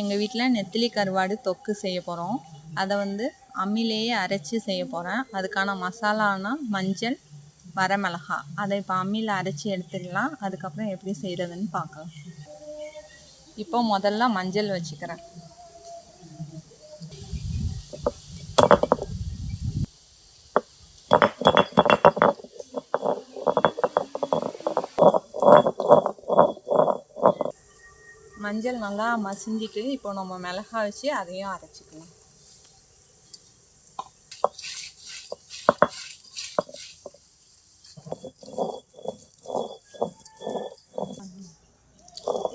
எங்கள் வீட்டில் நெத்திலி கருவாடு தொக்கு செய்ய போகிறோம் அதை வந்து அம்மிலேயே அரைச்சி செய்ய போகிறேன் அதுக்கான மசாலானா மஞ்சள் வரமிளகா. அதை இப்போ அம்மியில் அரைச்சி எடுத்துக்கலாம் அதுக்கப்புறம் எப்படி செய்கிறதுன்னு பார்க்கலாம். இப்போ முதல்ல மஞ்சள் வச்சுக்கிறேன். மஞ்சள் நல்லா மசிஞ்சிட்டு இப்போ நம்ம மிளகா வச்சு அதையும் அரைச்சிக்கலாம்.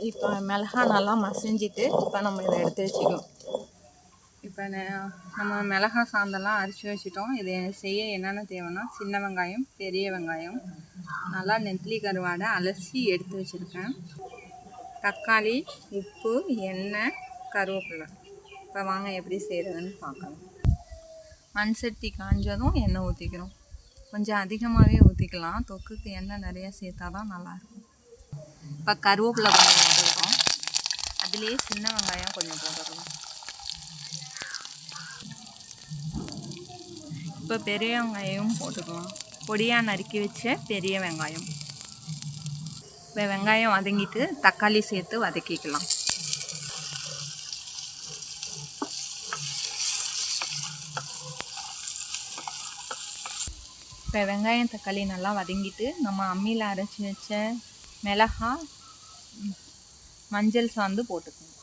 இப்போ மிளகா நல்லா மசிஞ்சிட்டு இப்போ நம்ம இதை எடுத்து வச்சுக்கோம் இப்போ நம்ம மிளகா சாந்தெல்லாம் அரைச்சி வச்சுட்டோம். இதை செய்ய என்னென்ன தேவைன்னா சின்ன வெங்காயம் பெரிய வெங்காயம் நல்லா நெத்திலி கருவாடை அலசி எடுத்து வச்சுருக்கேன். தக்காளி உப்பு எண்ணெய் கருவேப்பிலை. இப்போ வாங்க எப்படி செய்கிறதுன்னு பார்க்கலாம். மண் சட்டி காஞ்சதும் எண்ணெய் ஊற்றிக்கிறோம் கொஞ்சம் அதிகமாகவே ஊற்றிக்கலாம் தொக்குக்கு எண்ணெய் நிறையா சேர்த்தா தான் நல்லாயிருக்கும். இப்போ கருவேப்பிலை கொஞ்சம் போட்டுக்கிறோம். அதுலேயே சின்ன வெங்காயம் கொஞ்சம் போட்டுக்கலாம். இப்போ பெரிய வெங்காயம் போட்டுக்கலாம். பொடியாக நறுக்கி வச்ச பெரிய வெங்காயம். இப்போ வெங்காயம் வதங்கிட்டு தக்காளி சேர்த்து வதக்கிக்கலாம். இப்போ வெங்காயம் தக்காளி நல்லா வதங்கிட்டு நம்ம அம்மியில் அரைச்சி வச்ச மிளகா மஞ்சள் சாந்து போட்டுக்கணும்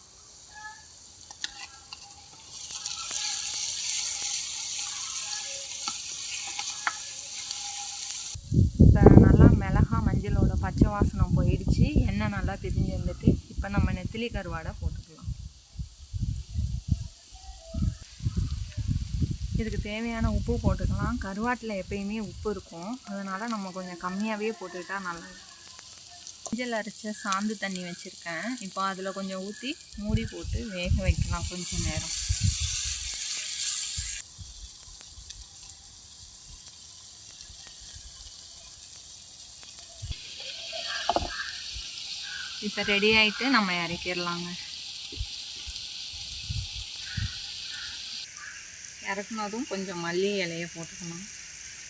இப்போ நல்லா மிளகா வாசனம் போயிடுச்சு. எண்ணெய் நல்லா பிரிஞ்சு வந்துட்டு இப்போ நம்ம நெத்திலி கருவாடை போட்டுக்கலாம். இதுக்கு தேவையான உப்பு போட்டுக்கலாம். கருவாட்டில் எப்பயுமே உப்பு இருக்கும். அதனால் நம்ம கொஞ்சம் கம்மியாகவே போட்டுக்கிட்டா நல்லது. மஞ்சள் அரைச்ச சாந்து தண்ணி வச்சுருக்கேன். இப்போ அதில் கொஞ்சம் ஊற்றி மூடி போட்டு வேக வைக்கலாம் கொஞ்சம் நேரம். இப்போ ரெடி ஆகிட்டு நம்ம இறக்கிடலாங்க. இறக்குனதும் கொஞ்சம் மல்லி இலையை போட்டுக்கணும்.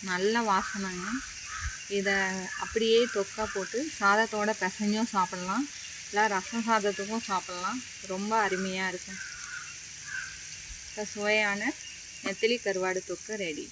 நல்ல வாசனைங்க. இதை அப்படியே தொக்கா போட்டு சாதத்தோட பிசைஞ்சும் சாப்பிட்லாம். இல்லை ரசம் சாதத்துக்கும் சாப்பிட்லாம். ரொம்ப அருமையாக இருக்கும். இப்போ சுவையான நெத்திலி கருவாடு தொக்கு ரெடி